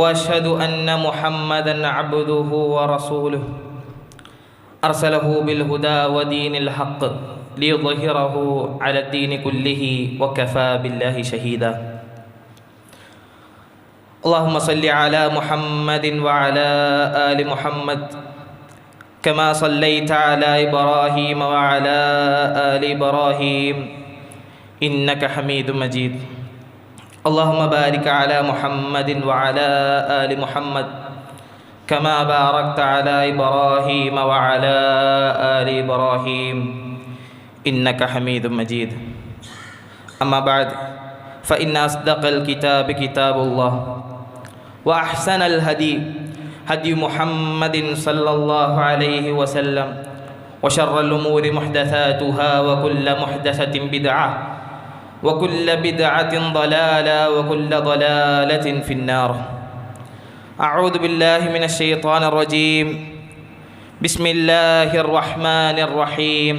وأشهد أن محمدا عبده ورسوله. أرسله بالهدى ودين الحق ليظهره على الدين كله وكفى بالله شهيدا. اللهم صل على محمد وعلى آل محمد كما صليت على إبراهيم وعلى آل إبراهيم. إنك حميد مجيد. اللهم بارك على محمد وعلى آل محمد كما باركت على إبراهيم وعلى آل إبراهيم إنك حميد مجيد. أما بعد فإن أصدق الكتاب كتاب الله وأحسن الهدي هدي محمد صلى الله عليه وسلم وشر الأمور محدثاتها وكل محدثة بدعة وكل بدعة ضلالة وكل ضلالة في النار. أعوذ بالله من الشيطان الرجيم. بسم الله الرحمن الرحيم.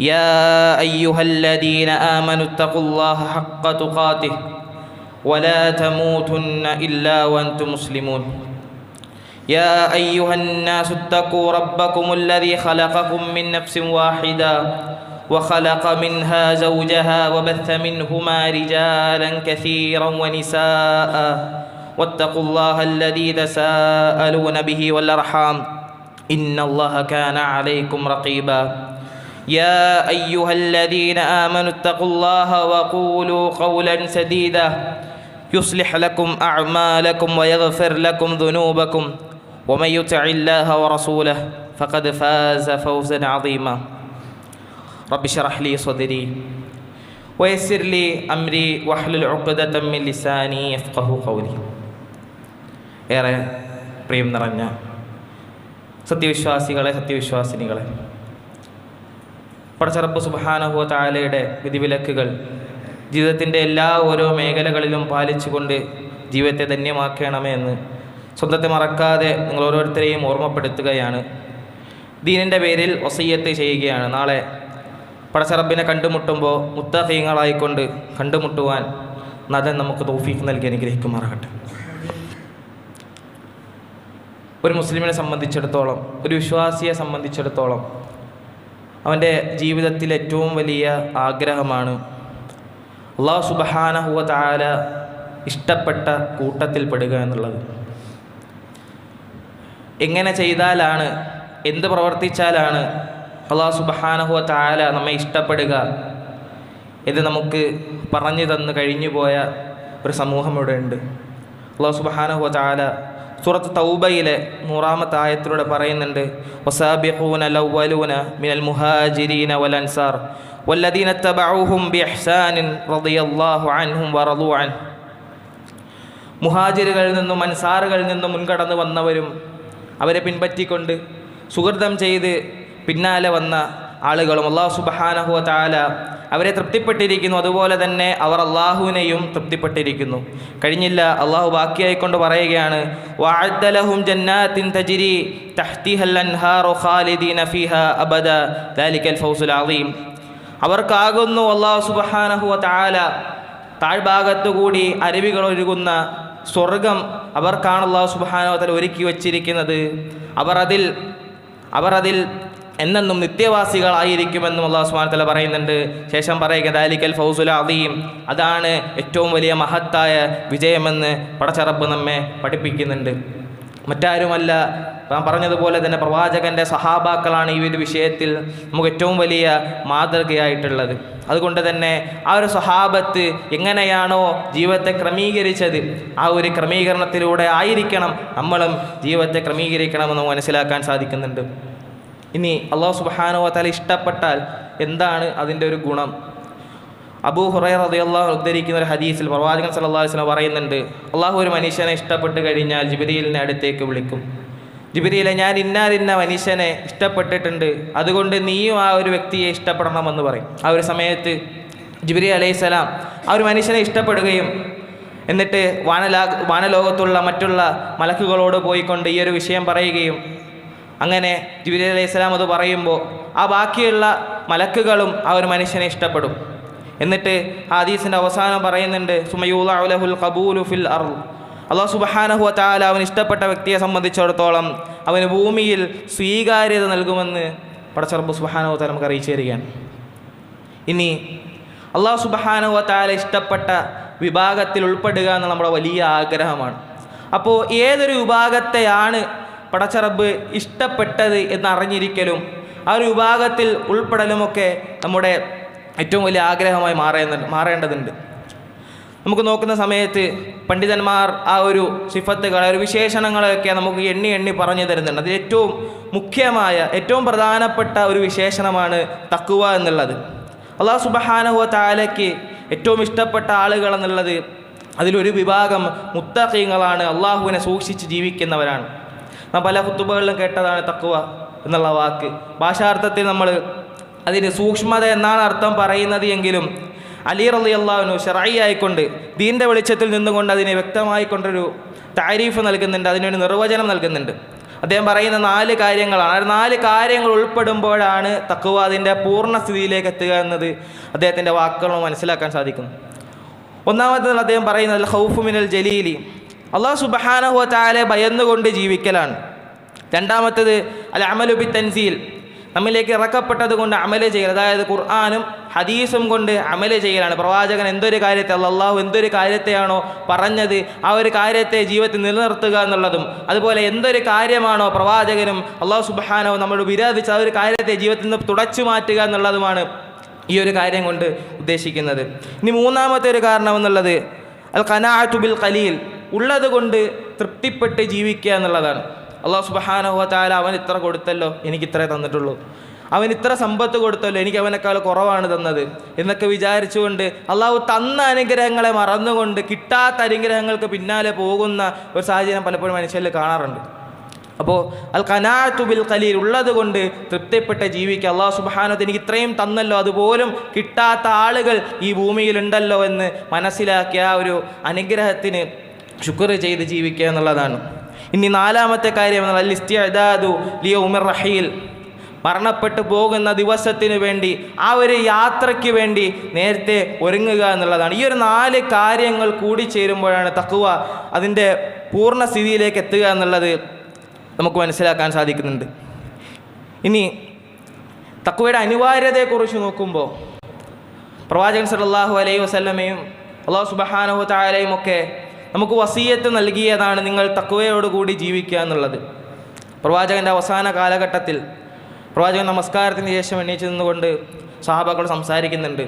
يا أيها الذين آمنوا اتقوا الله حق تقاته ولا تموتن إلا وأنتم مسلمون. يا أيها الناس اتقوا ربكم الذي خلقكم من نفس واحدة وخلق منها زوجها وبث منهما رجالا كثيرا ونساء. واتقوا الله الذي تساءلون به والأرحام. إن الله كان عليكم رقيبا. يا أيها الذين آمنوا اتقوا الله وقولوا قولا سديدا. يصلح لكم أعمالكم ويغفر لكم ذنوبكم. ومن يطع الله ورسوله فقد فاز فوزا عظيما. റബ്ബി ഷറഹ്ലി സ്വദരി വയസ്സിർലി അംരി വഹ്ലുൽ ഉഖ്ദതമ്മിൽ ലിസാനി യഫ്ഖഹു ഖൗലി ഏറെ പ്രിയം നിറഞ്ഞ സത്യവിശ്വാസികളെ സത്യവിശ്വാസിനികളെ പടച്ചറപ്പ് സുബാനഹുവ താലയുടെ വിധിവിലക്കുകൾ ജീവിതത്തിന്റെ എല്ലാ ഓരോ മേഖലകളിലും പാലിച്ചുകൊണ്ട് ജീവിതത്തെ ധന്യമാക്കണമെന്ന് സ്വന്തത്തെ മറക്കാതെ നിങ്ങൾ ഓരോരുത്തരെയും ഓർമ്മപ്പെടുത്തുകയാണ്. ദീനിന്റെ പേരിൽ ഒസയ്യത്ത് ചെയ്യുകയാണ്. നാളെ പടച്ചറബിനെ കണ്ടുമുട്ടുമ്പോൾ മുത്തഹീങ്ങളായിക്കൊണ്ട് കണ്ടുമുട്ടുവാൻ നദൻ നമുക്ക് തോഫീക്ക് നൽകി അനുഗ്രഹിക്കുമാറാകട്ടെ. ഒരു മുസ്ലിമിനെ സംബന്ധിച്ചിടത്തോളം ഒരു വിശ്വാസിയെ സംബന്ധിച്ചിടത്തോളം അവന്റെ ജീവിതത്തിൽ ഏറ്റവും വലിയ ആഗ്രഹമാണ് അള്ളാഹു സുബഹാനഹുവ താര ഇഷ്ടപ്പെട്ട കൂട്ടത്തിൽ പെടുക എന്നുള്ളത്. എങ്ങനെ ചെയ്താലാണ് എന്ത് പ്രവർത്തിച്ചാലാണ് അള്ളാഹു സുബഹാനഹുവ താല നമ്മെ ഇഷ്ടപ്പെടുക. ഇത് നമുക്ക് പറഞ്ഞു തന്നു കഴിഞ്ഞു പോയ ഒരു സമൂഹം ഇവിടെ ഉണ്ട്. അള്ളാഹു സുബഹാനഹുവ താല സൂറത്ത് തൗബയിലെ നൂറാമത്തെ ആയത്തിലൂടെ പറയുന്നുണ്ട് വസാബിഹൂന ലൗവലൂന മിനൽ മുഹാജിരീന വൽ അൻസാർ വല്ലദീന തബഊഹും ബിഹ്സാനിൻ റളിയല്ലാഹു അൻഹും വറദു അൻ. മുഹാജിറുകളിൽ നിന്നും അൻസാറുകളിൽ നിന്നും മുൻകടന്നു വന്നവരും അവരെ പിൻപറ്റിക്കൊണ്ട് സുഹൃതം ചെയ്ത് പിന്നാലെ വന്ന ആളുകളും അള്ളാഹു സുബഹാനഹുവ താല അവരെ തൃപ്തിപ്പെട്ടിരിക്കുന്നു. അതുപോലെ തന്നെ അവർ അള്ളാഹുവിനെയും തൃപ്തിപ്പെട്ടിരിക്കുന്നു. കഴിഞ്ഞില്ല അള്ളാഹു ബാക്കിയായിക്കൊണ്ട് പറയുകയാണ് തഹ്തിഹൽ അബദ അവർക്കാകുന്നു അള്ളാഹു സുബഹാനഹുവ താല താഴ്ഭാഗത്തുകൂടി അരുവികൾ ഒഴുകുന്ന സ്വർഗം അവർക്കാണ് അള്ളാഹു സുബാനോത്തല ഒരുക്കി വച്ചിരിക്കുന്നത്. അവർ അതിൽ അവർ അതിൽ എന്നെന്നും നിത്യവാസികളായിരിക്കുമെന്നും അള്ളാഹു സുബാൻ തല പറയുന്നുണ്ട്. ശേഷം പറയുക ദാലിക്കൽ ഫൗസുൽ അദീം. അതാണ് ഏറ്റവും വലിയ മഹത്തായ വിജയമെന്ന് പടച്ചറബ് നമ്മെ പഠിപ്പിക്കുന്നുണ്ട്. മറ്റാരുമല്ല ഞാൻ പറഞ്ഞതുപോലെ തന്നെ പ്രവാചകന്റെ സഹാബാക്കളാണ് ഈ ഒരു വിഷയത്തിൽ നമുക്ക് ഏറ്റവും വലിയ മാതൃകയായിട്ടുള്ളത്. അതുകൊണ്ട് തന്നെ ആ ഒരു സ്വഹാബത്ത് എങ്ങനെയാണോ ജീവിതത്തെ ക്രമീകരിച്ചത് ആ ഒരു ക്രമീകരണത്തിലൂടെ ആയിരിക്കണം നമ്മളും ജീവിതത്തെ ക്രമീകരിക്കണമെന്ന് മനസ്സിലാക്കാൻ സാധിക്കുന്നുണ്ട്. ഇനി അള്ളാഹു സുബാനോ തല ഇഷ്ടപ്പെട്ടാൽ എന്താണ് അതിന്റെ ഒരു ഗുണം? അബൂ ഹുറൈറ റളിയല്ലാഹു ഉദ്ധരിക്കുന്ന ഒരു ഹദീസിൽ പ്രവാചകൻ അലൈഹി വസല്ലം പറയുന്നുണ്ട് അള്ളാഹു ഒരു മനുഷ്യനെ ഇഷ്ടപ്പെട്ട് കഴിഞ്ഞാൽ ജിബ്രീലിനെ അടുത്തേക്ക് വിളിക്കും. ജിബിരിയിലെ ഞാൻ ഇന്നാലിന്ന മനുഷ്യനെ ഇഷ്ടപ്പെട്ടിട്ടുണ്ട് അതുകൊണ്ട് നീയും ആ ഒരു വ്യക്തിയെ ഇഷ്ടപ്പെടണമെന്ന് പറയും. ആ ഒരു സമയത്ത് ജിബിരി അലൈഹിസ്സലാം ആ ഒരു മനുഷ്യനെ ഇഷ്ടപ്പെടുകയും എന്നിട്ട് വാനലാ വാനലോകത്തുള്ള മറ്റുള്ള മലക്കുകളോട് പോയിക്കൊണ്ട് ഈ ഒരു വിഷയം പറയുകയും അങ്ങനെ ജുബിലി അലൈഹി സ്വലാം അത് പറയുമ്പോൾ ആ ബാക്കിയുള്ള മലക്കുകളും ആ ഒരു മനുഷ്യനെ ഇഷ്ടപ്പെടും. എന്നിട്ട് ഹദീസിന്റെ അവസാനം പറയുന്നുണ്ട് സുമയൂലഹുൽ കബൂലു ഫിൽ അർ അള്ളാഹു സുബഹാനഹു താല അവൻ ഇഷ്ടപ്പെട്ട വ്യക്തിയെ സംബന്ധിച്ചിടത്തോളം അവന് ഭൂമിയിൽ സ്വീകാര്യത നൽകുമെന്ന് പടച്ചറബ് സുബഹാനഹു താല നമുക്ക് അറിയിച്ചു തരികയാണ്. ഇനി അള്ളാഹു സുബഹാനഹു താല ഇഷ്ടപ്പെട്ട വിഭാഗത്തിൽ ഉൾപ്പെടുക എന്ന നമ്മുടെ വലിയ ആഗ്രഹമാണ്. അപ്പോൾ ഏതൊരു വിഭാഗത്തെയാണ് പടച്ചറബ് ഇഷ്ടപ്പെട്ടത് എന്നറിഞ്ഞിരിക്കലും ആ ഒരു വിഭാഗത്തിൽ ഉൾപ്പെടലുമൊക്കെ നമ്മുടെ ഏറ്റവും വലിയ ആഗ്രഹമായി മാറേണ്ട മാറേണ്ടതുണ്ട്. നമുക്ക് നോക്കുന്ന സമയത്ത് പണ്ഡിതന്മാർ ആ ഒരു സിഫത്തുകൾ ആ ഒരു വിശേഷണങ്ങളെയൊക്കെ നമുക്ക് എണ്ണി എണ്ണി പറഞ്ഞു തരുന്നുണ്ട്. അതിൽ ഏറ്റവും മുഖ്യമായ ഏറ്റവും പ്രധാനപ്പെട്ട ഒരു വിശേഷണമാണ് തക്കുവ എന്നുള്ളത്. അള്ളാഹു സുബഹാനഹുവ താലയ്ക്ക് ഏറ്റവും ഇഷ്ടപ്പെട്ട ആളുകൾ എന്നുള്ളത് അതിലൊരു വിഭാഗം മുത്തഖീങ്ങളാണ്. അള്ളാഹുവിനെ സൂക്ഷിച്ച് ജീവിക്കുന്നവരാണ്. നാം പല കുത്തുബകളിലും കേട്ടതാണ് തക്കുവ എന്നുള്ള വാക്ക്. ഭാഷാർത്ഥത്തിൽ നമ്മൾ അതിന് സൂക്ഷ്മത എന്നാണ് അർത്ഥം പറയുന്നത് എങ്കിലും അലി റലി അള്ളാഹുനു ഷറായി ആയിക്കൊണ്ട് ദീന്റെ വെളിച്ചത്തിൽ നിന്നുകൊണ്ട് അതിനെ വ്യക്തമായിക്കൊണ്ടൊരു താരീഫ് നൽകുന്നുണ്ട് അതിനൊരു നിർവചനം നൽകുന്നുണ്ട്. അദ്ദേഹം പറയുന്ന നാല് കാര്യങ്ങളാണ്. ആ നാല് കാര്യങ്ങൾ ഉൾപ്പെടുമ്പോഴാണ് തക്കുവ അതിന്റെ പൂർണസ്ഥിതിയിലേക്ക് എത്തുക എന്നത് അദ്ദേഹത്തിന്റെ വാക്കുകൾ മനസ്സിലാക്കാൻ സാധിക്കുന്നു. ഒന്നാമത്തേത് അദ്ദേഹം പറയുന്നത് ഹൗഫുമിനൽ ജലീലി. അള്ളാഹു സുബഹാനഹുവ താലെ ഭയന്നുകൊണ്ട് ജീവിക്കലാണ്. രണ്ടാമത്തത് അൽ അമലുബി തൻസീൽ നമ്മിലേക്ക് ഇറക്കപ്പെട്ടത് കൊണ്ട് അമൽ ചെയ്യൽ അതായത് ഖുർആാനും ഹദീസും കൊണ്ട് അമൽ ചെയ്യലാണ്. പ്രവാചകൻ എന്തൊരു കാര്യത്തെ അള്ളാഹു എന്തൊരു കാര്യത്തെയാണോ പറഞ്ഞത് ആ ഒരു കാര്യത്തെ ജീവിതത്തിൽ നിലനിർത്തുക എന്നുള്ളതും അതുപോലെ എന്തൊരു കാര്യമാണോ പ്രവാചകനും അള്ളാഹു സുബഹാനോ നമ്മൾ വിരോധിച്ച ആ ഒരു കാര്യത്തെ ജീവിതത്തിൽ നിന്ന് തുടച്ചു മാറ്റുക എന്നുള്ളതുമാണ് ഈ ഒരു കാര്യം കൊണ്ട് ഉദ്ദേശിക്കുന്നത്. ഇനി മൂന്നാമത്തെ ഒരു കാരണം എന്നുള്ളത് അൽ കനാ ബിൽ ഖലീൽ. ഉള്ളത് കൊണ്ട് തൃപ്തിപ്പെട്ട് ജീവിക്കുക എന്നുള്ളതാണ്. അള്ളാഹു സുബഹാനഹുവ താല അവൻ ഇത്ര കൊടുത്തല്ലോ എനിക്ക് ഇത്രേ തന്നിട്ടുള്ളൂ. അവൻ ഇത്ര സമ്പത്ത് കൊടുത്തല്ലോ എനിക്ക് അവനേക്കാൾ കുറവാണ് തന്നത്. എന്നൊക്കെ വിചാരിച്ചുകൊണ്ട് അള്ളാഹു തന്ന അനുഗ്രഹങ്ങളെ മറന്നുകൊണ്ട് കിട്ടാത്ത അനുഗ്രഹങ്ങൾക്ക് പിന്നാലെ പോകുന്ന ഒരു സാഹചര്യം പലപ്പോഴും മനുഷ്യരിൽ കാണാറുണ്ട്. അപ്പോൾ അൽ കനാത്തുബിൽ ബിൽ ഖലീൽ ഉള്ളത് കൊണ്ട് തൃപ്തിപ്പെട്ട ജീവിക്കുക. അള്ളാഹു സുബാനത്ത് എനിക്ക് ഇത്രയും തന്നല്ലോ അതുപോലും കിട്ടാത്ത ആളുകൾ ഈ ഭൂമിയിലുണ്ടല്ലോ എന്ന് മനസ്സിലാക്കിയ ആ ഒരു അനുഗ്രഹത്തിന് ശുക്ർ ചെയ്ത് ജീവിക്കുക എന്നുള്ളതാണ്. ഇനി നാലാമത്തെ കാര്യം എന്നാൽ ഇസ്തിഅദാദു ലിയോ ഉമർ റഹീൽ. മരണപ്പെട്ടു പോകുന്ന ദിവസത്തിന് വേണ്ടി ആ ഒരു യാത്രയ്ക്ക് വേണ്ടി നേരത്തെ ഒരുങ്ങുക എന്നുള്ളതാണ്. ഈ ഒരു നാല് കാര്യങ്ങൾ കൂടി ചേരുമ്പോഴാണ് തക്കുവ അതിന്റെ പൂർണ സ്ഥിതിയിലേക്ക് എത്തുക എന്നുള്ളത് നമുക്ക് മനസ്സിലാക്കാൻ സാധിക്കുന്നുണ്ട്. ഇനി തക്കുവയുടെ അനിവാര്യതയെക്കുറിച്ച് നോക്കുമ്പോൾ പ്രവാചകൻ സല്ലല്ലാഹു അലൈഹി വസ്ലമയും അള്ളാഹു സുബഹാനഹു താലയും ഒക്കെ നമുക്ക് വസീയത്ത് നൽകിയതാണ് നിങ്ങൾ തക്കുവയോടുകൂടി ജീവിക്കുക എന്നുള്ളത്. പ്രവാചകന്റെ അവസാന കാലഘട്ടത്തിൽ പ്രവാചകൻ നമസ്കാരത്തിന് ശേഷം എണ്ണീച്ചു നിന്നുകൊണ്ട് സഹാബാക്കൾ സംസാരിക്കുന്നുണ്ട്.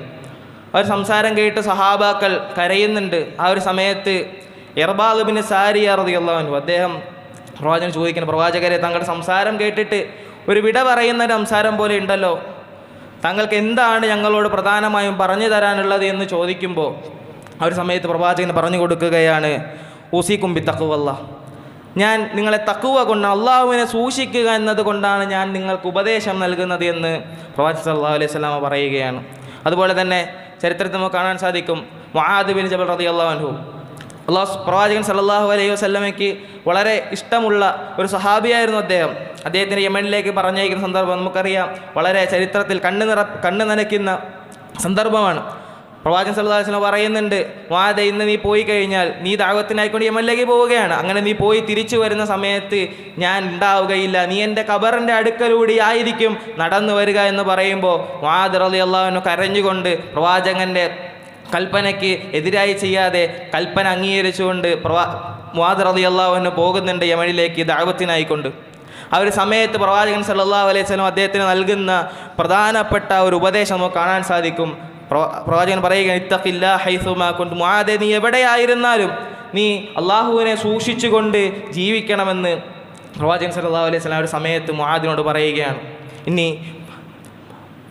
അവർ സംസാരം കേട്ട് സഹാബാക്കൾ കരയുന്നുണ്ട്. ആ ഒരു സമയത്ത് എർബാലുബിന് സാരി അറുതിയുള്ളവനു അദ്ദേഹം പ്രവാചകൻ ചോദിക്കുന്നു പ്രവാചകരെ തങ്ങളുടെ സംസാരം കേട്ടിട്ട് ഒരു വിട പറയുന്ന സംസാരം പോലെ ഉണ്ടല്ലോ. താങ്കൾക്ക് എന്താണ് ഞങ്ങളോട് പ്രധാനമായും പറഞ്ഞു തരാനുള്ളത്? എന്ന് ചോദിക്കുമ്പോൾ ആ ഒരു സമയത്ത് പ്രവാചകൻ പറഞ്ഞു കൊടുക്കുകയാണ് ഊസി കുമ്പി തക്കുവല്ല ഞാൻ നിങ്ങളെ തക്കുവ കൊണ്ട് അള്ളാഹുവിനെ സൂക്ഷിക്കുക എന്നതുകൊണ്ടാണ് ഞാൻ നിങ്ങൾക്ക് ഉപദേശം നൽകുന്നത് എന്ന് പ്രവാചകൻ സല്ലാ അലൈഹി സ്വലാമ പറയുകയാണ്. അതുപോലെ തന്നെ ചരിത്രത്തിൽ നമുക്ക് കാണാൻ സാധിക്കും മഹാദ് ബിൻ ജബൽ റതി അള്ളാഹു അള്ളാഹു പ്രവാചകൻ സല്ലാഹു അലൈഹി വസ്ലമയ്ക്ക് വളരെ ഇഷ്ടമുള്ള ഒരു സഹാബിയായിരുന്നു അദ്ദേഹം. അദ്ദേഹത്തിന്റെ യമനിലേക്ക് പറഞ്ഞയക്കുന്ന സന്ദർഭം നമുക്കറിയാം. വളരെ ചരിത്രത്തിൽ കണ്ണു നിറ കണ്ണു നനയ്ക്കുന്ന സന്ദർഭമാണ്. പ്രവാചകൻ സല്ലല്ലാഹു അലൈഹി വസല്ലം പറയുന്നുണ്ട് വാദ ഇന്ന് നീ പോയി കഴിഞ്ഞാൽ നീ ദാവത്തിനായിക്കൊണ്ട് യമനിലേക്ക് പോവുകയാണ്. അങ്ങനെ നീ പോയി തിരിച്ചു വരുന്ന സമയത്ത് ഞാൻ ഉണ്ടാവുകയില്ല. നീ എന്റെ കബറിന്റെ അടുക്കലൂടെ ആയിരിക്കും നടന്നു വരിക എന്ന് പറയുമ്പോൾ വാദ് റളി അള്ളാഹുവിന് കരഞ്ഞുകൊണ്ട് പ്രവാചകന്റെ കൽപ്പനയ്ക്ക് എതിരായി ചെയ്യാതെ കൽപ്പന അംഗീകരിച്ചുകൊണ്ട് പ്രവാ മുവാദ് റതി അള്ളാഹുവിന് പോകുന്നുണ്ട് യമനിലേക്ക് ദാവത്തിനായിക്കൊണ്ട്. ആ ഒരു സമയത്ത് പ്രവാചകൻ സല്ലല്ലാഹു അലൈഹി വസല്ലം അദ്ദേഹത്തിന് നൽകുന്ന പ്രധാനപ്പെട്ട ഒരു ഉപദേശം നമുക്ക് കാണാൻ സാധിക്കും. പ്രവാചകൻ പറയുകയാണ് ഇത്തഖില്ല ഹൈസുമാ കൊണ്ട് മുആദെ. നീ എവിടെയായിരുന്നാലും നീ അള്ളാഹുവിനെ സൂക്ഷിച്ചുകൊണ്ട് ജീവിക്കണമെന്ന് പ്രവാചകൻ സല്ലല്ലാഹു അലൈഹി വസല്ലം ഒരു സമയത്ത് മുഹാദിനോട് പറയുകയാണ്. ഇനി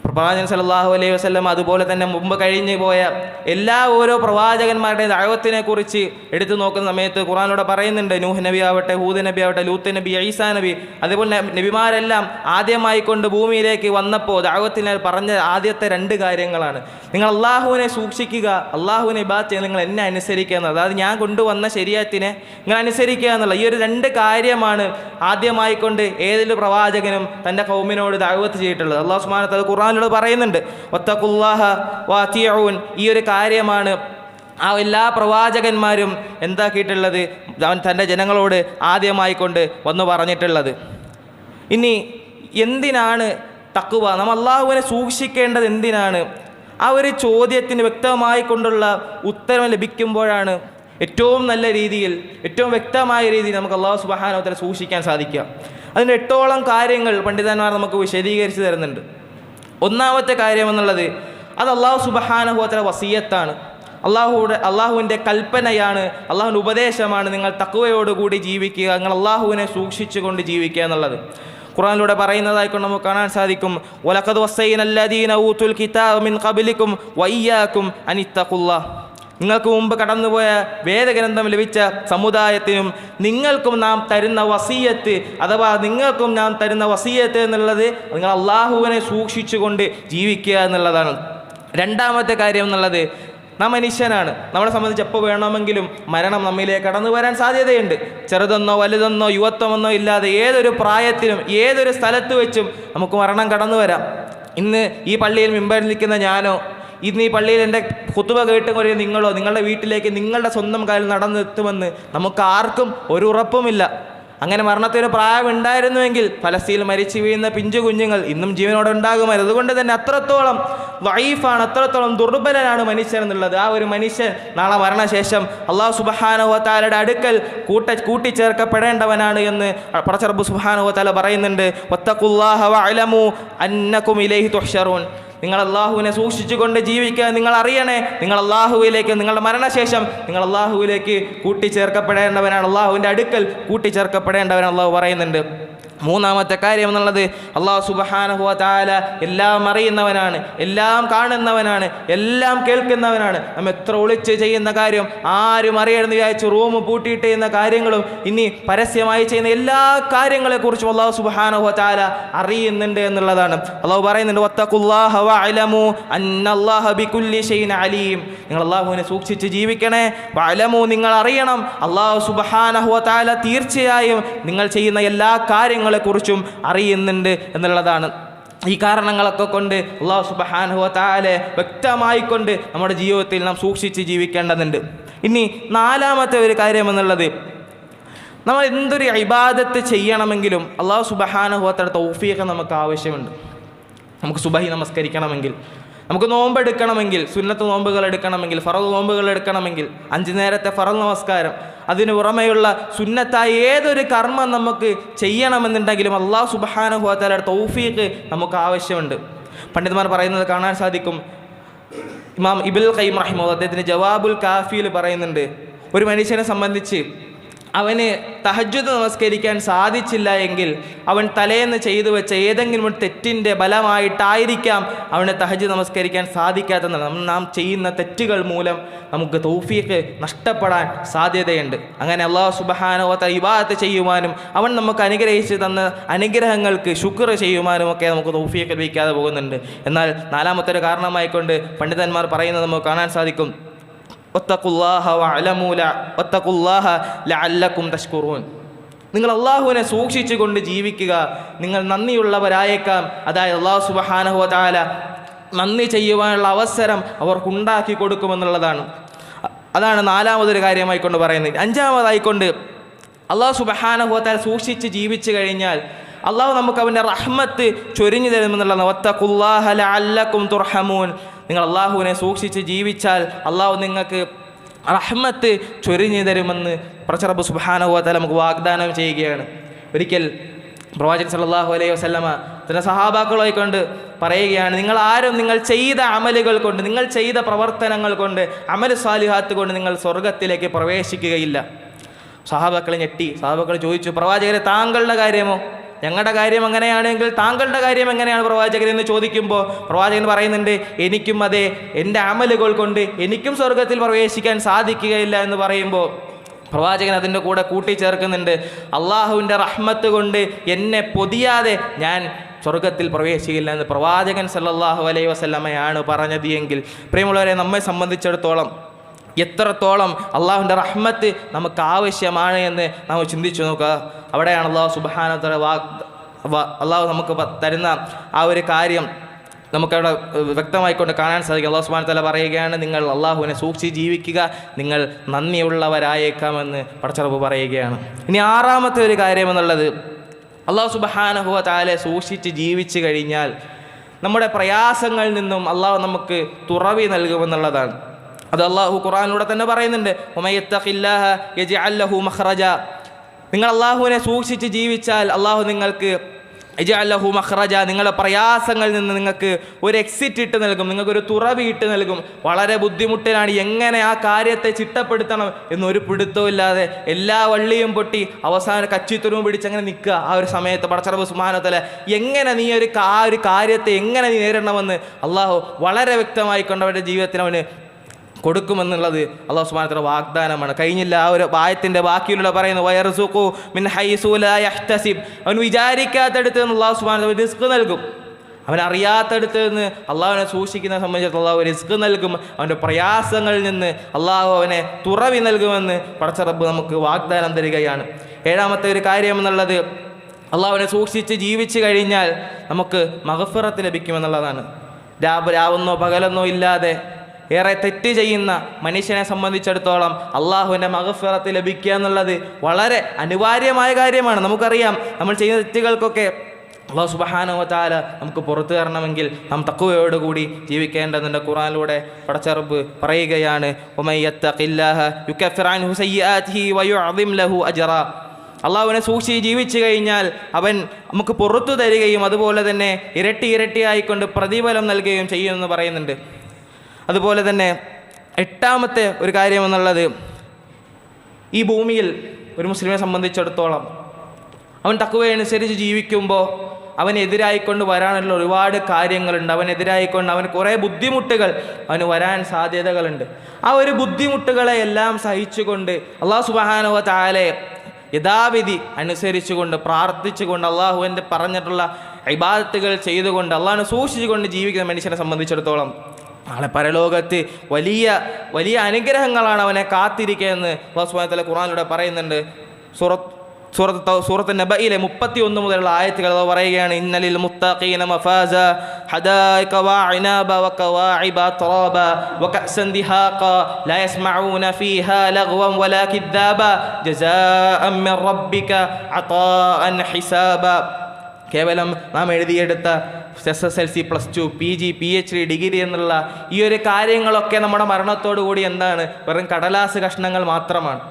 പ്രവാചകൻ സല്ലല്ലാഹു അലൈഹി വസ്ലം അതുപോലെ തന്നെ മുമ്പ് കഴിഞ്ഞു പോയ എല്ലാ ഓരോ പ്രവാചകന്മാരുടെയും ദൈവത്തിനെ കുറിച്ച് എടുത്തു നോക്കുന്ന സമയത്ത് ഖുറാനോട് പറയുന്നുണ്ട്. നൂഹ് നബി ആവട്ടെ ഹൂദ് നബി ആവട്ടെ ലൂത്ത് നബി ഈസാ നബി അതുപോലെ നബി- നബിമാരെല്ലാം ആദ്യമായി കൊണ്ട് ഭൂമിയിലേക്ക് വന്നപ്പോൾ ദൈവത്തിനെ പറഞ്ഞ ആദ്യത്തെ രണ്ട് കാര്യങ്ങളാണ്. നിങ്ങൾ അള്ളാഹുവിനെ സൂക്ഷിക്കുക അള്ളാഹുവിനെ ഇബാത്ത് ചെയ്യുക നിങ്ങൾ എന്നെ അനുസരിക്കുക എന്നുള്ളത്. അതായത് ഞാൻ കൊണ്ടുവന്ന ശരീരത്തിനെ നിങ്ങൾ അനുസരിക്കുക എന്നുള്ള ഈ ഒരു രണ്ട് കാര്യമാണ് ആദ്യമായി കൊണ്ട് ഏതൊരു പ്രവാചകനും തന്റെ കൗമിനോട് ദൈവത്ത് ചെയ്തിട്ടുള്ളത്. അള്ളാഹു സുബ്ഹാനഹു അത് തആല ഖുർആനിലൂടെ പറയുന്നുണ്ട്. ഒത്തക്കുല്ലാഹ വാത്തിയഊൻ ഈ ഒരു കാര്യമാണ് ആ എല്ലാ പ്രവാചകന്മാരും എന്താക്കിയിട്ടുള്ളത്? അവൻ തന്റെ ജനങ്ങളോട് ആദ്യമായി കൊണ്ട് വന്നു പറഞ്ഞിട്ടുള്ളത്. ഇനി എന്തിനാണ് തക്കുവ നാം അള്ളാഹുവിനെ സൂക്ഷിക്കേണ്ടത് എന്തിനാണ്? ആ ഒരു ചോദ്യത്തിന് വ്യക്തമായി കൊണ്ടുള്ള ഉത്തരം ലഭിക്കുമ്പോഴാണ് ഏറ്റവും നല്ല രീതിയിൽ ഏറ്റവും വ്യക്തമായ രീതിയിൽ നമുക്ക് അള്ളാഹു സുബാനോത്തരെ സൂക്ഷിക്കാൻ സാധിക്കുക. അതിന്റെ എട്ടോളം കാര്യങ്ങൾ പണ്ഡിതന്മാർ നമുക്ക് വിശദീകരിച്ച് തരുന്നുണ്ട്. ഒന്നാമത്തെ കാര്യം എന്നുള്ളത് അത് അള്ളാഹു സുബഹാനഹുവത്തല വസീയത്താണ്. അള്ളാഹുവിടെ അള്ളാഹുവിന്റെ കൽപ്പനയാണ് അള്ളാഹുവിന്റെ ഉപദേശമാണ് നിങ്ങൾ തക്കുവയോടുകൂടി ജീവിക്കുക നിങ്ങൾ അള്ളാഹുവിനെ സൂക്ഷിച്ചുകൊണ്ട് ജീവിക്കുക എന്നുള്ളത്. ഖുറാനിലൂടെ പറയുന്നതായിക്കൊണ്ട് നമുക്ക് കാണാൻ സാധിക്കും ഒലക്കത് അല്ലാദീൻ ഊത്തുൽ കിതാബ് മിൻ കബിലിക്കും വയ്യാക്കും അനിത്തഖുല്ലാ നിങ്ങൾക്ക് മുമ്പ് കടന്നുപോയ വേദഗ്രന്ഥം ലഭിച്ച സമുദായത്തിനും നിങ്ങൾക്കും നാം തരുന്ന വസീയത്ത് അഥവാ നിങ്ങൾക്കും നാം തരുന്ന വസീയത്ത് എന്നുള്ളത് നിങ്ങൾ അള്ളാഹുവിനെ സൂക്ഷിച്ചുകൊണ്ട് ജീവിക്കുക എന്നുള്ളതാണ്. രണ്ടാമത്തെ കാര്യം എന്നുള്ളത് നാം മനുഷ്യനാണ്. നമ്മളെ സംബന്ധിച്ച് എപ്പോൾ വേണമെങ്കിലും മരണം നമ്മിലേക്ക് കടന്നു വരാൻ സാധ്യതയുണ്ട്. ചെറുതെന്നോ വലുതെന്നോ യുവത്വമെന്നോ ഇല്ലാതെ ഏതൊരു പ്രായത്തിലും ഏതൊരു സ്ഥലത്ത് വെച്ചും നമുക്ക് മരണം കടന്നു വരാം. ഇന്ന് ഈ പള്ളിയിൽ മിമ്പരിൽ നിൽക്കുന്ന ഞാനോ ഇന്ന് ഈ പള്ളിയിൽ എന്റെ കുത്തുവ കേട്ട് കുറേ നിങ്ങളോ നിങ്ങളുടെ വീട്ടിലേക്ക് നിങ്ങളുടെ സ്വന്തം കാലിൽ നടന്നെത്തുമെന്ന് നമുക്ക് ആർക്കും ഒരു ഉറപ്പുമില്ല. അങ്ങനെ മരണത്തിന് പ്രായമുണ്ടായിരുന്നുവെങ്കിൽ ഫലസ്തീനിൽ മരിച്ചു വീഴുന്ന പിഞ്ചു കുഞ്ഞുങ്ങൾ ഇന്നും ജീവനോടെ ഉണ്ടാകുമായിരുന്നു അതുകൊണ്ട് തന്നെ അത്രത്തോളം വൈഫാണ് അത്രത്തോളം ദുർബലനാണ് മനുഷ്യൻ എന്നുള്ളത്. ആ ഒരു മനുഷ്യൻ നാളെ മരണശേഷം അള്ളാഹു സുബഹാനുവത്താലയുടെ അടുക്കൽ കൂട്ട കൂട്ടിച്ചേർക്കപ്പെടേണ്ടവനാണ് എന്ന് പടച്ചറബ് സുബഹാനുവത്താല പറയുന്നുണ്ട്. അലമു അന്നക്കും ഇലൈഹി തുഹ്ശറൂൻ. നിങ്ങൾ അള്ളാഹുവിനെ സൂക്ഷിച്ചുകൊണ്ട് ജീവിക്കാൻ നിങ്ങൾ അറിയണേ. നിങ്ങൾ അള്ളാഹുവിലേക്ക് നിങ്ങളുടെ മരണശേഷം നിങ്ങൾ അള്ളാഹുവിലേക്ക് കൂട്ടിച്ചേർക്കപ്പെടേണ്ടവനാണ്. അള്ളാഹുവിന്റെ അടുക്കൽ കൂട്ടിച്ചേർക്കപ്പെടേണ്ടവനാണ്. അള്ളാഹു പറയുന്നുണ്ട്. മൂന്നാമത്തെ കാര്യം എന്നുള്ളത് അള്ളാഹു സുബഹാനഹുവ താല എല്ലാം അറിയുന്നവനാണ് എല്ലാം കാണുന്നവനാണ് എല്ലാം കേൾക്കുന്നവനാണ്. നമ്മൾ എത്ര ഒളിച്ച് ചെയ്യുന്ന കാര്യം ആരും അറിയണമെന്ന് വിചാരിച്ച് റൂം പൂട്ടിയിട്ട് ചെയ്യുന്ന കാര്യങ്ങളും ഇനി പരസ്യമായി ചെയ്യുന്ന എല്ലാ കാര്യങ്ങളെക്കുറിച്ചും അള്ളാഹു സുബഹാനഹുവ താല അറിയുന്നുണ്ട് എന്നുള്ളതാണ്. അള്ളാഹു പറയുന്നുണ്ട് "വത്തഖുല്ലാഹ വഅലമു അന്നല്ലാഹ ബികുല്ലി ഷൈഇൻ അലീം. നിങ്ങൾ അള്ളാഹുവിനെ സൂക്ഷിച്ച് ജീവിക്കണേ അലമു നിങ്ങൾ അറിയണം. അള്ളാഹു സുബഹാനഹുവ താല തീർച്ചയായും നിങ്ങൾ ചെയ്യുന്ന എല്ലാ കാര്യങ്ങളെക്കുറിച്ചും അറിയുന്നുണ്ട് എന്നുള്ളതാണ്. ഈ കാരണങ്ങളൊക്കെ കൊണ്ട് അള്ളാഹു സുബഹാനുഹ താലെ വ്യക്തമായിക്കൊണ്ട് നമ്മുടെ ജീവിതത്തിൽ നാം സൂക്ഷിച്ച് ജീവിക്കേണ്ടതുണ്ട്. ഇനി നാലാമത്തെ ഒരു കാര്യം എന്നുള്ളത് നമ്മൾ എന്തൊരു ഇബാദത്ത് ചെയ്യണമെങ്കിലും അള്ളാഹു സുബഹാനുഹോത്തയുടെ തൗഫീഖ് നമുക്ക് ആവശ്യമുണ്ട്. നമുക്ക് സുബഹി നമസ്കരിക്കണമെങ്കിൽ നമുക്ക് നോമ്പ് എടുക്കണമെങ്കിൽ സുന്നത്ത് നോമ്പുകൾ എടുക്കണമെങ്കിൽ ഫറൽ നോമ്പുകൾ എടുക്കണമെങ്കിൽ അഞ്ച് നേരത്തെ ഫറൽ നമസ്കാരം. അതിന് പുറമെയുള്ള സുന്നത്തായ ഏതൊരു കർമ്മം നമുക്ക് ചെയ്യണമെന്നുണ്ടെങ്കിലും അള്ളാഹു സുബഹാനുഹോത്തലയുടെ തൗഫീക്ക് നമുക്ക് ആവശ്യമുണ്ട്. പണ്ഡിതന്മാർ പറയുന്നത് കാണാൻ സാധിക്കും. ഇമാം ഇബിൽ ഖൈം റഹിമോ അദ്ദേഹത്തിന് ജവാബുൽ കാഫിയിൽ പറയുന്നുണ്ട്. ഒരു മനുഷ്യനെ സംബന്ധിച്ച് അവന് തഹജ്ജുദ് നമസ്കരിക്കാൻ സാധിച്ചില്ല എങ്കിൽ അവൻ തലേന്ന് ചെയ്തു വെച്ച ഏതെങ്കിലും തെറ്റിന്റെ ബലമായിട്ടായിരിക്കാം അവന് തഹജ്ജുദ് നമസ്കരിക്കാൻ സാധിക്കാത്തത് നാം ചെയ്യുന്ന തെറ്റുകൾ മൂലം നമുക്ക് തൗഫീഖ് നഷ്ടപ്പെടാൻ സാധ്യതയുണ്ട്. അങ്ങനെ അള്ളാഹു സുബഹാനോത്ത ഇബാദത്ത് ചെയ്യുവാനും അവൻ നമുക്ക് അനുഗ്രഹിച്ച് തന്ന അനുഗ്രഹങ്ങൾക്ക് ശുക്ർ ചെയ്യുവാനും ഒക്കെ നമുക്ക് തൗഫീഖ് ലഭിക്കാതെ പോകുന്നുണ്ട്. എന്നാൽ നാലാമത്തെ ഒരു കാരണമായിക്കൊണ്ട് പണ്ഡിതന്മാർ പറയുന്നത് നമുക്ക് കാണാൻ സാധിക്കും. ലഅല്ലക്കും തഷ്കുറൂൻ. നിങ്ങൾ അള്ളാഹുവിനെ സൂക്ഷിച്ചുകൊണ്ട് ജീവിക്കുക. നിങ്ങൾ നന്ദിയുള്ളവരായേക്കാം. അതായത് അള്ളാഹു സുബഹാനഹു താല നന്ദി ചെയ്യുവാനുള്ള അവസരം അവർക്കുണ്ടാക്കി കൊടുക്കുമെന്നുള്ളതാണ്. അതാണ് നാലാമതൊരു കാര്യമായിക്കൊണ്ട് പറയുന്നത്. അഞ്ചാമതായിക്കൊണ്ട് അള്ളാഹു സുബഹാനഹു താല സൂക്ഷിച്ച് ജീവിച്ചു കഴിഞ്ഞാൽ അള്ളാഹു നമുക്ക് അവന്റെ റഹ്മത്ത് ചൊരിഞ്ഞു തരുമെന്നുള്ളതാണ്. ഒത്തക്കുല്ലാഹല അല്ലക്കും തുർഹമൂൻ. നിങ്ങൾ അള്ളാഹുവിനെ സൂക്ഷിച്ച് ജീവിച്ചാൽ അള്ളാഹു നിങ്ങൾക്ക് റഹ്മത്ത് ചൊരിഞ്ഞു തരുമെന്ന് പ്രചറബ് സുബാനുവല നമുക്ക് വാഗ്ദാനം ചെയ്യുകയാണ്. ഒരിക്കൽ പ്രവാചകൻ സല്ലല്ലാഹു അലൈഹി വസ്ലമ തന്റെ സഹാബാക്കളെ കൊണ്ട് പറയുകയാണ് നിങ്ങൾ ആരും നിങ്ങൾ ചെയ്ത അമലുകൾ കൊണ്ട് നിങ്ങൾ ചെയ്ത പ്രവർത്തനങ്ങൾ കൊണ്ട് അമൽ സ്വാലിഹാത്ത് കൊണ്ട് നിങ്ങൾ സ്വർഗത്തിലേക്ക് പ്രവേശിക്കുകയില്ല. സഹാബാക്കൾ ഞെട്ടി. സഹാബാക്കൾ ചോദിച്ചു പ്രവാചകരെ താങ്കളുടെ കാര്യമോ? ഞങ്ങളുടെ കാര്യം അങ്ങനെയാണെങ്കിൽ താങ്കളുടെ കാര്യം എങ്ങനെയാണ് പ്രവാചകൻ എന്ന് ചോദിക്കുമ്പോൾ പ്രവാചകൻ പറയുന്നുണ്ട് എനിക്കും അതെ എന്റെ അമലുകൾ കൊണ്ട് എനിക്കും സ്വർഗത്തിൽ പ്രവേശിക്കാൻ സാധിക്കുകയില്ല എന്ന് പറയുമ്പോൾ പ്രവാചകൻ അതിന്റെ കൂടെ കൂട്ടിച്ചേർക്കുന്നുണ്ട് അള്ളാഹുവിന്റെ റഹ്മത്ത് കൊണ്ട് എന്നെ പൊതിയാതെ ഞാൻ സ്വർഗത്തിൽ പ്രവേശിക്കില്ല എന്ന് പ്രവാചകൻ സല്ലാഹു അലൈ വസല്ലമയാണ് പറഞ്ഞത് എങ്കിൽ പ്രിയമുള്ളവരെ നമ്മെ സംബന്ധിച്ചിടത്തോളം എത്രത്തോളം അള്ളാഹുവിന്റെ റഹ്മത്ത് നമുക്ക് ആവശ്യമാണ് എന്ന് നമ്മൾ ചിന്തിച്ചു നോക്കുക. അവിടെയാണ് അള്ളാഹു സുബാനത്തര വാ അള്ളാഹു നമുക്ക് തരുന്ന ആ ഒരു കാര്യം നമുക്കവിടെ വ്യക്തമായിക്കൊണ്ട് കാണാൻ സാധിക്കും. അള്ളാഹു സുബാൻ തല പറയുകയാണ് നിങ്ങൾ അള്ളാഹുവിനെ സൂക്ഷിച്ച് ജീവിക്കുക നിങ്ങൾ നന്ദിയുള്ളവരായേക്കാമെന്ന് പടച്ചറപ്പ് പറയുകയാണ്. ഇനി ആറാമത്തെ ഒരു കാര്യം എന്നുള്ളത് അള്ളാഹു സുബഹാനഹുവ താലെ സൂക്ഷിച്ച് ജീവിച്ചു കഴിഞ്ഞാൽ നമ്മുടെ പ്രയാസങ്ങളിൽ നിന്നും അള്ളാഹു നമുക്ക് തുറവി നൽകുമെന്നുള്ളതാണ്. അത് അള്ളാഹു ഖുറാനിലൂടെ തന്നെ പറയുന്നുണ്ട് ഉമയത്തഖില്ലാഹ യജ്അൽ ലഹു നിങ്ങൾ അള്ളാഹുവിനെ സൂക്ഷിച്ച് ജീവിച്ചാൽ അള്ളാഹു നിങ്ങൾക്ക് അല്ലഹു മഹ്റജ നിങ്ങളുടെ പ്രയാസങ്ങളിൽ നിന്ന് നിങ്ങൾക്ക് ഒരു എക്സിറ്റ് ഇട്ട് നൽകും നിങ്ങൾക്കൊരു തുറവി ഇട്ട് നൽകും. വളരെ ബുദ്ധിമുട്ടിലാണ് എങ്ങനെ ആ കാര്യത്തെ ചിട്ടപ്പെടുത്തണം എന്നൊരു പിടുത്തവും ഇല്ലാതെ എല്ലാ വള്ളിയും പൊട്ടി അവസാനം കച്ചിത്തുരുവും പിടിച്ച് അങ്ങനെ നിൽക്കുക ആ ഒരു സമയത്ത്. പടച്ചറബ് സുമാനത്തല എങ്ങനെ നീ ഒരു ആ ഒരു കാര്യത്തെ എങ്ങനെ നീ നേരിടണമെന്ന് അള്ളാഹു വളരെ വ്യക്തമായി കൊണ്ടവരുടെ ജീവിതത്തിന് അവന് കൊടുക്കുമെന്നുള്ളത് അള്ളാഹു സുബാനത്തിന്റെ വാഗ്ദാനമാണ്. കഴിഞ്ഞില്ല ആ ഒരു വായത്തിന്റെ ബാക്കിയുള്ള പറയുന്നു വയർസുഖു മിൻ ഹൈസു ലാ യഹ്തസിബ്. അവൻ വിചാരിക്കാത്തടുത്ത് നിന്ന് അള്ളാഹു സുബാന റിസ്ക് നൽകും. അവൻ അറിയാത്തടുത്ത് നിന്ന് അള്ളാഹുവിനെ സൂക്ഷിക്കുന്ന സംബന്ധിച്ചിടത്തോളം അള്ളാഹു റിസ്ക് നൽകും. അവന്റെ പ്രയാസങ്ങളിൽ നിന്ന് അള്ളാഹു അവനെ തുറവി നൽകുമെന്ന് പടച്ച റബ്ബ് നമുക്ക് വാഗ്ദാനം തരികയാണ്. ഏഴാമത്തെ ഒരു കാര്യം എന്നുള്ളത് അള്ളാഹുവിനെ സൂക്ഷിച്ച് ജീവിച്ചു കഴിഞ്ഞാൽ നമുക്ക് മഹഫിറത്ത് ലഭിക്കുമെന്നുള്ളതാണ്. രാവ് രാവെന്നോ പകലെന്നോ ഇല്ലാതെ ഏറെ തെറ്റ് ചെയ്യുന്ന മനുഷ്യനെ സംബന്ധിച്ചിടത്തോളം അള്ളാഹുവിന്റെ മകഫിറത്ത് ലഭിക്കുക എന്നുള്ളത് വളരെ അനിവാര്യമായ കാര്യമാണ്. നമുക്കറിയാം നമ്മൾ ചെയ്യുന്ന തെറ്റുകൾക്കൊക്കെ അള്ളാഹു സുബഹാനവ താല നമുക്ക് പുറത്തു തരണമെങ്കിൽ നാം തക്കുവയോടുകൂടി ജീവിക്കേണ്ടതിന്റെ ഖുറാനിലൂടെ പടച്ചറബ് പറയുകയാണ്. അള്ളാഹുവിനെ സൂക്ഷിച്ച് ജീവിച്ചു കഴിഞ്ഞാൽ അവൻ നമുക്ക് പുറത്തു തരികയും അതുപോലെ തന്നെ ഇരട്ടി ഇരട്ടിയായിക്കൊണ്ട് പ്രതിഫലം നൽകുകയും ചെയ്യുമെന്ന് പറയുന്നുണ്ട്. അതുപോലെ തന്നെ എട്ടാമത്തെ ഒരു കാര്യം എന്നുള്ളത് ഈ ഭൂമിയിൽ ഒരു മുസ്ലിമിനെ സംബന്ധിച്ചിടത്തോളം അവൻ തക്കുവയനുസരിച്ച് ജീവിക്കുമ്പോൾ അവനെതിരായിക്കൊണ്ട് വരാനുള്ള ഒരുപാട് കാര്യങ്ങളുണ്ട്. അവനെതിരായിക്കൊണ്ട് അവന് കുറേ ബുദ്ധിമുട്ടുകൾ അവന് വരാൻ സാധ്യതകളുണ്ട്. ആ ഒരു ബുദ്ധിമുട്ടുകളെ എല്ലാം സഹിച്ചുകൊണ്ട് അള്ളാഹു സുബാനുവ താലെ യഥാവിധി അനുസരിച്ചുകൊണ്ട് പ്രാർത്ഥിച്ചുകൊണ്ട് അള്ളാഹുവിന്റെ പറഞ്ഞിട്ടുള്ള ഇബാദത്തുകൾ ചെയ്തുകൊണ്ട് അള്ളാഹിനെ സൂക്ഷിച്ചുകൊണ്ട് ജീവിക്കുന്ന മനുഷ്യനെ സംബന്ധിച്ചിടത്തോളം നാളെ പരലോകത്ത് വലിയ വലിയ അനുഗ്രഹങ്ങളാണ് അവനെ കാത്തിരിക്കുകയെന്ന് അള്ളാഹു ഖുറാനിലൂടെ പറയുന്നുണ്ട്. സുറത്ത് സൂറത്ത് സൂറത്ത് നബയിലെ മുപ്പത്തി ഒന്ന് മുതലുള്ള ആയത്തുകൾ പറയുകയാണ് ഇന്നലിൽ മുത്തഖീന മഫാസ ഹദായിക വഅനാബ വകവാഇബ തറാബ വകഅസൻ ദിഹാഖ ലാ യസ്മഊന ഫീഹാ ലഗ്വൻ വലാ കിദ്ദാബ ജസാഅൻ മിൻ റബ്ബിക അതാഅൻ ഹിസാബ. കേവലം നാം എഴുതിയെടുത്ത S S L C plus two P G P H D degree എന്നുള്ള ഈ ഒരു കാര്യങ്ങളൊക്കെ നമ്മുടെ മരണത്തോടു കൂടി എന്താണ്? വെറും കടലാസ് കഷ്ണങ്ങൾ മാത്രമാണ്.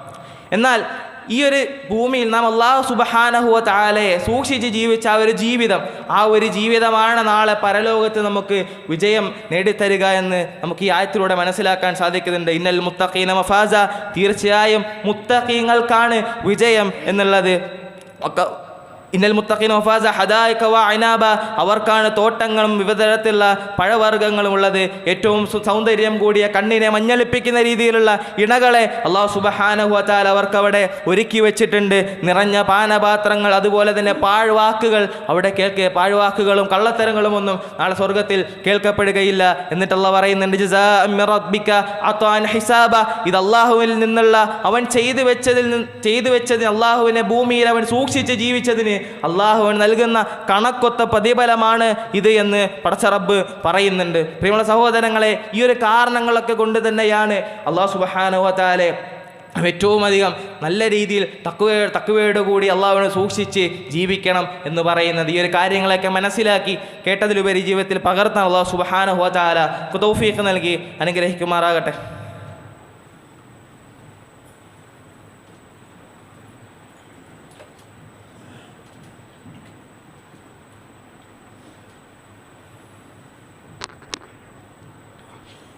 എന്നാൽ ഈ ഒരു ഭൂമിയിൽ നാം അള്ളാഹു സുബഹാനഹുവ താലയെ സൂക്ഷിച്ച് ജീവിച്ച ആ ഒരു ജീവിതം ആ ഒരു ജീവിതമാണ് നാളെ പരലോകത്ത് നമുക്ക് വിജയം നേടിത്തരിക എന്ന് നമുക്ക് ഈ ആയത്തിലൂടെ മനസ്സിലാക്കാൻ സാധിക്കുന്നുണ്ട്. ഇന്നൽ മുത്തഖീന മഫാസ തീർച്ചയായും മുത്തഖീങ്ങൾക്കാണ് വിജയം എന്നുള്ളത്. ഒക്കെ ഇന്നൽ മുത്തഖീൻ വഫാസ ഹദായിക വ അനാബ അവർക്കാണ് തോട്ടങ്ങളും വിവിധ തരത്തിലുള്ള പഴവർഗങ്ങളും ഉള്ളത്. ഏറ്റവും സൗന്ദര്യം കൂടിയ കണ്ണിനെ മഞ്ഞളിപ്പിക്കുന്ന രീതിയിലുള്ള ഇണകളെ അള്ളാഹു സുബഹാനഹു അവർക്കവിടെ ഒരുക്കി വെച്ചിട്ടുണ്ട്. നിറഞ്ഞ പാനപാത്രങ്ങൾ അതുപോലെ തന്നെ പാഴ്വാക്കുകൾ. അവിടെ കേൾക്കുക പാഴ്വാക്കുകളും കള്ളത്തരങ്ങളും ഒന്നും നാളെ സ്വർഗത്തിൽ കേൾക്കപ്പെടുകയില്ല. എന്നിട്ട് അള്ളാഹ് പറയുന്നുണ്ട് ഹിസാബ. ഇത് അള്ളാഹുവിൽ നിന്നുള്ള അവൻ ചെയ്തു വെച്ചതിൽ ചെയ്തു വെച്ചതിന് അള്ളാഹുവിനെ ഭൂമിയിൽ അവൻ സൂക്ഷിച്ച് ജീവിച്ചതിന് അള്ളാഹുവൻ നൽകുന്ന കണക്കൊത്ത പ്രതിഫലമാണ് ഇത് എന്ന് പടച്ചറബ് പറയുന്നുണ്ട്. പ്രിയമുള്ള സഹോദരങ്ങളെ ഈ ഒരു കാരണങ്ങളൊക്കെ കൊണ്ട് തന്നെയാണ് അള്ളാഹു സുബഹാനുഹത്താലെ ഏറ്റവും അധികം നല്ല രീതിയിൽ തക്കുവ തക്കുവയോട് കൂടി അള്ളാഹുവിനെ സൂക്ഷിച്ച് ജീവിക്കണം എന്ന് പറയുന്നത്. ഈ ഒരു കാര്യങ്ങളൊക്കെ മനസ്സിലാക്കി കേട്ടതിലുപരി ജീവിതത്തിൽ പകർത്താൻ അള്ളാഹു സുബഹാനുഹുവത്താല തൗഫീഖ് നൽകി അനുഗ്രഹിക്കുമാറാകട്ടെ.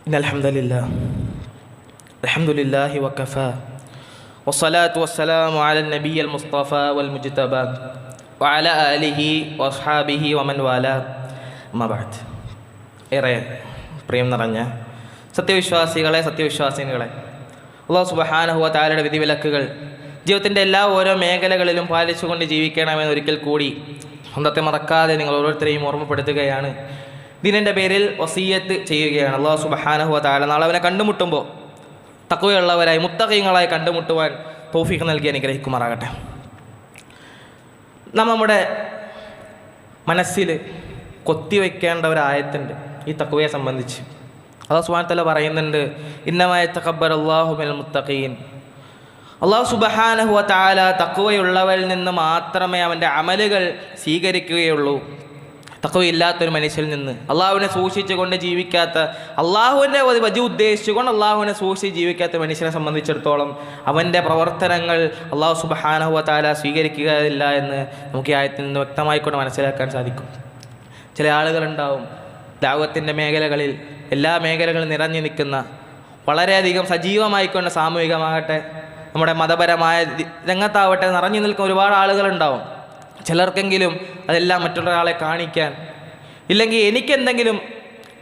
إن الحمد لله الحمد لله وكفى والصلاة والسلام على النبي المصطفى والمجتبى വാല അലിഹി വസ്ഹാബിഹി വമൻ വാല മബാദ് ഏറെ പ്രിയം നിറഞ്ഞ സത്യവിശ്വാസികളെ സത്യവിശ്വാസിനികളെ അള്ളാഹു സുബഹാനഹുവ താലയുടെ വിധിവിലക്കുകൾ ജീവിതത്തിൻ്റെ എല്ലാ ഓരോ മേഖലകളിലും പാലിച്ചുകൊണ്ട് ജീവിക്കണമെന്ന് ഒരിക്കൽ കൂടി സ്വന്തത്തെ മറക്കാതെ നിങ്ങൾ ഓരോരുത്തരെയും ഓർമ്മപ്പെടുത്തുകയാണ് ഇതിന്റെ പേരിൽ വസീയത്ത് ചെയ്യുകയാണ്. അള്ളാഹു സുബഹാനഹുവ താല നാളെ അവനെ കണ്ടുമുട്ടുമ്പോൾ തക്കവയുള്ളവരായി മുത്തകയങ്ങളായി കണ്ടുമുട്ടുവാൻ തോഫിക്ക് നൽകി അനുഗ്രഹിക്കുമാറാകട്ടെ. നമ്മുടെ മനസ്സിൽ കൊത്തിവെക്കേണ്ട ഒരു ഈ തക്കവയെ സംബന്ധിച്ച്. അള്ളാഹു സുബാനത്തല പറയുന്നുണ്ട് ഇന്നമായ തക്കബർ അള്ളാഹു മെൽ മുത്തഖീൻ. അള്ളാഹു സുബഹാനഹുവ താല തക്കുവയുള്ളവരിൽ നിന്ന് മാത്രമേ അവന്റെ അമലുകൾ സ്വീകരിക്കുകയുള്ളൂ. തക്കവയില്ലാത്തൊരു മനുഷ്യനിൽ നിന്ന്. അള്ളാഹുവിനെ സൂക്ഷിച്ചുകൊണ്ട് ജീവിക്കാത്ത അള്ളാഹുവിന്റെ വജു ഉദ്ദേശിച്ചുകൊണ്ട് അള്ളാഹുവിനെ സൂക്ഷിച്ച് ജീവിക്കാത്ത മനുഷ്യനെ സംബന്ധിച്ചിടത്തോളം അവന്റെ പ്രവർത്തനങ്ങൾ അള്ളാഹു സുബഹാനഹുവ താല സ്വീകരിക്കുകയില്ല എന്ന് നമുക്ക് ഈ ആയത്തിൽ നിന്ന് വ്യക്തമായിക്കൊണ്ട് മനസ്സിലാക്കാൻ സാധിക്കും. ചില ആളുകളുണ്ടാവും ദാവത്തിന്റെ മേഖലകളിൽ എല്ലാ മേഖലകളും നിറഞ്ഞു നിൽക്കുന്ന വളരെയധികം സജീവമായിക്കൊണ്ട് സാമൂഹികമാകട്ടെ നമ്മുടെ മതപരമായ രംഗത്താവട്ടെ നിറഞ്ഞു നിൽക്കുന്ന ഒരുപാട് ആളുകളുണ്ടാവും. ചിലർക്കെങ്കിലും അതെല്ലാം മറ്റൊരാളെ കാണിക്കാൻ. ഇല്ലെങ്കിൽ എനിക്കെന്തെങ്കിലും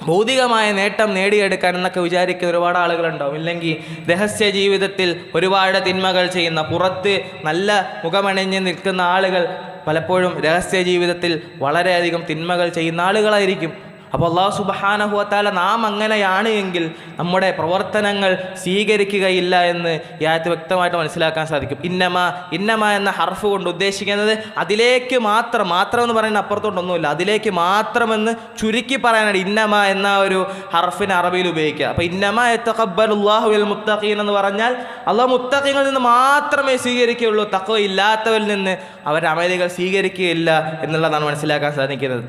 ഭൗതികമായ നേട്ടം നേടിയെടുക്കാൻ എന്നൊക്കെ വിചാരിക്കുന്ന ഒരുപാട് ആളുകളുണ്ടാവും. ഇല്ലെങ്കിൽ രഹസ്യ ജീവിതത്തിൽ ഒരുപാട് തിന്മകൾ ചെയ്യുന്ന പുറത്ത് നല്ല മുഖമണിഞ്ഞ് നിൽക്കുന്ന ആളുകൾ പലപ്പോഴും രഹസ്യ ജീവിതത്തിൽ വളരെയധികം തിന്മകൾ ചെയ്യുന്ന ആളുകളായിരിക്കും. അപ്പോൾ അള്ളാഹു സുബഹാനഹുവത്താല നാം അങ്ങനെയാണ് എങ്കിൽ നമ്മുടെ പ്രവർത്തനങ്ങൾ സ്വീകരിക്കുകയില്ല എന്ന് യാത്ര വ്യക്തമായിട്ട് മനസ്സിലാക്കാൻ സാധിക്കും. ഇന്നമ ഇന്നമ എന്ന ഹർഫ് കൊണ്ട് ഉദ്ദേശിക്കുന്നത് അതിലേക്ക് മാത്രം മാത്രം എന്ന് പറയുന്ന അപ്പുറത്തോട്ടൊന്നുമില്ല അതിലേക്ക് മാത്രമെന്ന് ചുരുക്കി പറയാനാണ് ഇന്നമ എന്ന ഒരു ഹർഫിന് അറബിയിൽ ഉപയോഗിക്കുക. അപ്പോൾ ഇന്നമ എത്തഖബ്ബലുല്ലാഹു അൽ മുത്തഖീൻ എന്ന് പറഞ്ഞാൽ അള്ളാഹ് മുത്തഖീങ്ങളിൽ നിന്ന് മാത്രമേ സ്വീകരിക്കുകയുള്ളൂ. തക്കവ ഇല്ലാത്തവരിൽ നിന്ന് അവരുടെ അമലുകൾ സ്വീകരിക്കുകയില്ല എന്നുള്ളതാണ് മനസ്സിലാക്കാൻ സാധിക്കുന്നത്.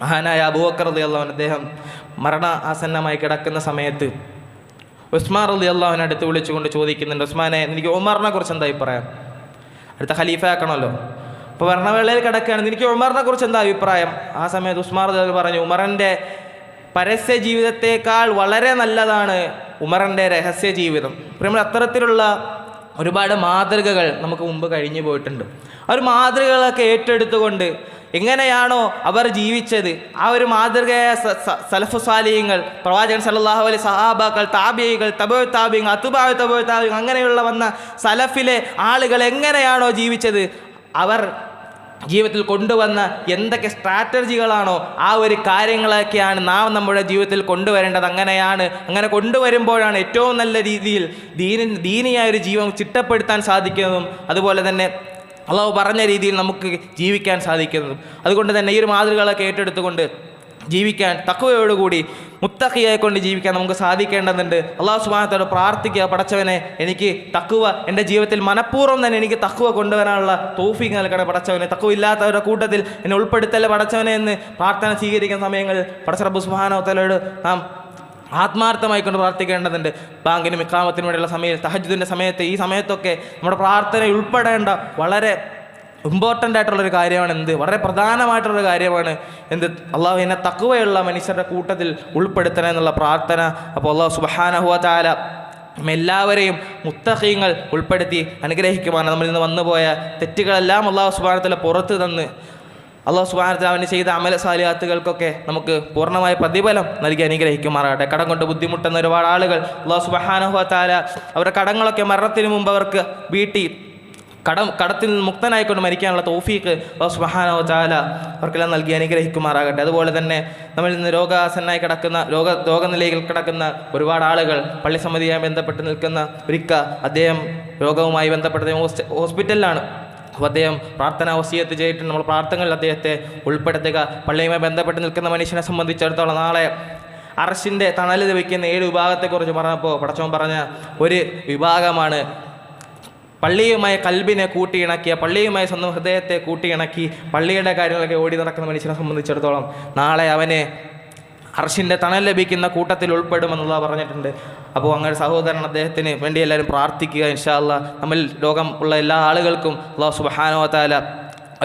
മഹാനായ അബൂബക്കർ അലി അള്ളാഹുൻ അദ്ദേഹം മരണ ആസന്നമായി കിടക്കുന്ന സമയത്ത് ഉസ്മാൻ അലി അള്ളാഹുവിനെ അടുത്ത് വിളിച്ചുകൊണ്ട് ചോദിക്കുന്നുണ്ട് ഉസ്മാനെ എനിക്ക് ഉമറിനെ കുറിച്ച് എന്താ അഭിപ്രായം? അടുത്ത ഖലീഫ ആക്കണമല്ലോ അപ്പോൾ ഭരണവേളയിൽ കിടക്കുകയാണ് എനിക്ക് ഉമറിനെ കുറിച്ച് എന്താ അഭിപ്രായം? ആ സമയത്ത് ഉസ്മാർ അലി പറഞ്ഞു ഉമറിന്റെ പരസ്യ ജീവിതത്തേക്കാൾ വളരെ നല്ലതാണ് ഉമറിന്റെ രഹസ്യ ജീവിതം നമ്മൾ അത്തരത്തിലുള്ള ഒരുപാട് മാതൃകകൾ നമുക്ക് മുമ്പ് കഴിഞ്ഞു പോയിട്ടുണ്ട്. ആ ഒരു മാതൃകകളൊക്കെ ഏറ്റെടുത്തുകൊണ്ട് എങ്ങനെയാണോ അവർ ജീവിച്ചത് ആ ഒരു മാതൃകയായ സ- സ- സലഫു സാലിയങ്ങൾ പ്രവാചകൻ സല്ലല്ലാഹു അലൈഹി സഹാബാക്കൾ താബിയകൾ തബോ താബിയങ്ങൾ അതുബായ തബോ താബിയങ്ങൾ അങ്ങനെയുള്ള വന്ന സലഫിലെ ആളുകൾ എങ്ങനെയാണോ ജീവിച്ചത് അവർ ജീവിതത്തിൽ കൊണ്ടുവന്ന എന്തൊക്കെ സ്ട്രാറ്റജികളാണോ ആ ഒരു കാര്യങ്ങളൊക്കെയാണ് നാം നമ്മുടെ ജീവിതത്തിൽ കൊണ്ടുവരേണ്ടത്. അങ്ങനെയാണ് അങ്ങനെ കൊണ്ടുവരുമ്പോഴാണ് ഏറ്റവും നല്ല രീതിയിൽ ദീനി ദീനിയായ ഒരു ജീവൻ ചിട്ടപ്പെടുത്താൻ സാധിക്കുന്നതും അതുപോലെ തന്നെ അള്ളാഹു പറഞ്ഞ രീതിയിൽ നമുക്ക് ജീവിക്കാൻ സാധിക്കുന്നതും. അതുകൊണ്ട് തന്നെ ഈ ഒരു മാതൃകകളൊക്കെ ഏറ്റെടുത്തുകൊണ്ട് ജീവിക്കാൻ തക്കവയോടുകൂടി മുത്തഖിയെ കൊണ്ട് ജീവിക്കാൻ നമുക്ക് സാധിക്കേണ്ടതുണ്ട്. അള്ളാഹു സുബാനത്തോട് പ്രാർത്ഥിക്കുക പടച്ചവനെ എനിക്ക് തക്കുവ എന്റെ ജീവിതത്തിൽ മനഃപൂർവം തന്നെ എനിക്ക് തക്കുവ കൊണ്ടുവരാനുള്ള തോഫിക്ക് നൽകണേ പടച്ചവനെ. തക്കുവ ഇല്ലാത്തവരുടെ കൂട്ടത്തിൽ എന്നെ ഉൾപ്പെടുത്തല്ല പടച്ചവനെ എന്ന് പ്രാർത്ഥന സ്വീകരിക്കുന്ന സമയങ്ങളിൽ പടച്ച റബ്ബു സുബാനോത്തലോട് നാം ആത്മാർത്ഥമായി കൊണ്ട് പ്രാർത്ഥിക്കേണ്ടതുണ്ട്. ബാങ്കിനും ഇക്കാമത്തിനും വേണ്ടിയുള്ള സമയം തഹജുദിന്റെ സമയത്ത് ഈ സമയത്തൊക്കെ നമ്മുടെ പ്രാർത്ഥന ഉൾപ്പെടേണ്ട വളരെ ഇമ്പോർട്ടന്റ് ആയിട്ടുള്ളൊരു കാര്യമാണ് എന്ത്? വളരെ പ്രധാനമായിട്ടുള്ളൊരു കാര്യമാണ് എന്ത്? അള്ളാഹു എന്നെ തക്കുവയുള്ള മനുഷ്യരുടെ കൂട്ടത്തിൽ ഉൾപ്പെടുത്തണം എന്നുള്ള പ്രാർത്ഥന. അപ്പോൾ അള്ളാഹു സുബഹാനഹുവ താല എല്ലാവരെയും മുത്തഹീങ്ങൾ ഉൾപ്പെടുത്തി അനുഗ്രഹിക്കുവാണ് നമ്മൾ ഇന്ന് വന്നുപോയ തെറ്റുകളെല്ലാം അള്ളാഹു സുബാനത്തിലെ പുറത്ത് തന്ന്. അള്ളാഹു സുബാനത്തിൽ അവന് ചെയ്ത അമല സാലിയാത്തുകൾക്കൊക്കെ നമുക്ക് പൂർണമായ പ്രതിഫലം നൽകി അനുഗ്രഹിക്കുമാറാകട്ടെ. കടം കൊണ്ട് ബുദ്ധിമുട്ടുന്ന ഒരുപാട് ആളുകൾ അള്ളാഹു സുബഹാനഹു താല അവരുടെ കടങ്ങളൊക്കെ മരണത്തിന് മുമ്പ് അവർക്ക് വീട്ടി കടം കടത്തിൽ മുക്തനായിക്കൊണ്ട് മരിക്കാനുള്ള തോഫീക്ക് വ തആല അവർക്കെല്ലാം നൽകി അനുഗ്രഹിക്കുമാറാകട്ടെ. അതുപോലെ തന്നെ നമ്മൾ ഇന്ന് രോഗാസന്നായി കിടക്കുന്ന രോഗ രോഗനിലയിൽ കിടക്കുന്ന ഒരുപാട് ആളുകൾ പള്ളി സമിതിയുമായി ബന്ധപ്പെട്ട് നിൽക്കുന്ന ഒരിക്ക അദ്ദേഹം രോഗവുമായി ബന്ധപ്പെട്ട് ഹോസ്പിറ്റലിലാണ്. അപ്പോൾ അദ്ദേഹം പ്രാർത്ഥന വസീയത്ത് ചെയ്തിട്ട് നമ്മൾ പ്രാർത്ഥനകളിൽ അദ്ദേഹത്തെ ഉൾപ്പെടുത്തുക. പള്ളിയുമായി ബന്ധപ്പെട്ട് നിൽക്കുന്ന മനുഷ്യനെ സംബന്ധിച്ചിടത്തോളം നാളെ അറശിന്റെ തണൽ ലഭിക്കുന്ന ഏഴ് വിഭാഗത്തെക്കുറിച്ച് പറഞ്ഞപ്പോൾ പടച്ചോൻ പറഞ്ഞ ഒരു വിഭാഗമാണ് പള്ളിയുമായി കൽബിനെ കൂട്ടിയിണക്കിയ പള്ളിയുമായി സ്വന്തം ഹൃദയത്തെ കൂട്ടിയിണക്കി പള്ളിയുടെ കാര്യങ്ങളൊക്കെ ഓടി നടക്കുന്ന മനുഷ്യനെ സംബന്ധിച്ചിടത്തോളം നാളെ അവനെ അർഷിന്റെ തണൽ ലഭിക്കുന്ന കൂട്ടത്തിൽ ഉൾപ്പെടുമെന്നുള്ള പറഞ്ഞിട്ടുണ്ട്. അപ്പോൾ അങ്ങനെ സഹോദരൻ അദ്ദേഹത്തിന് വേണ്ടി എല്ലാവരും പ്രാർത്ഥിക്കുക ഇൻഷാല്ല നമ്മൾ ലോകം ഉള്ള എല്ലാ ആളുകൾക്കും അള്ളാഹു താല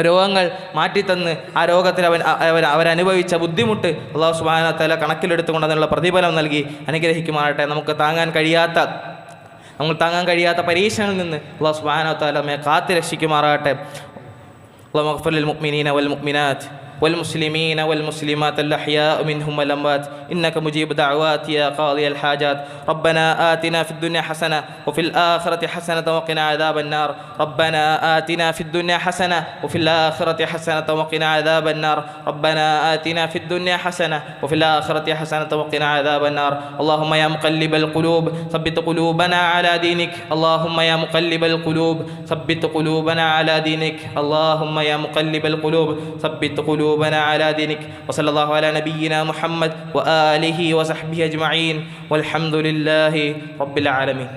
രോഗങ്ങൾ മാറ്റിത്തന്ന് ആ രോഗത്തിൽ അവൻ അവരനുഭവിച്ച ബുദ്ധിമുട്ട് അള്ളാഹു സുബാന തല കണക്കിലെടുത്തുകൊണ്ട് അതിനുള്ള പ്രതിഫലം നൽകി അനുഗ്രഹിക്കുമാറട്ടെ നമുക്ക് താങ്ങാൻ കഴിയാത്ത നമ്മൾ താങ്ങാൻ കഴിയാത്ത പരീക്ഷണങ്ങളിൽ നിന്ന് അള്ളാഹു സുബാനോ താലമ്മയെ കാത്തു രക്ഷിക്കുമാറാകട്ടെ അള്ളാഹ് മഖ്ഫുൽ മുഅ്മിനീന വൽ മുഅ്മിനാത്ത്. والمسلمين والمسلمات الأحياء منهم والأموات. إنك مجيب دعوات يا قاضي الحاجات. ربنا آتنا في الدنيا حسنة وفي الآخرة حسنة وقنا عذاب النار. ربنا آتنا في الدنيا حسنة وفي الآخرة حسنة وقنا عذاب النار. ربنا آتنا في الدنيا حسنة وفي الآخرة حسنة وقنا عذاب النار. اللهم يا مقلب القلوب ثبت قلوبنا على دينك. اللهم يا مقلب القلوب ثبت قلوبنا على دينك. اللهم يا مقلب القلوب ثبت قلوبنا على دينك وصلى الله على نبينا محمد وآله وصحبه أجمعين والحمد لله رب العالمين.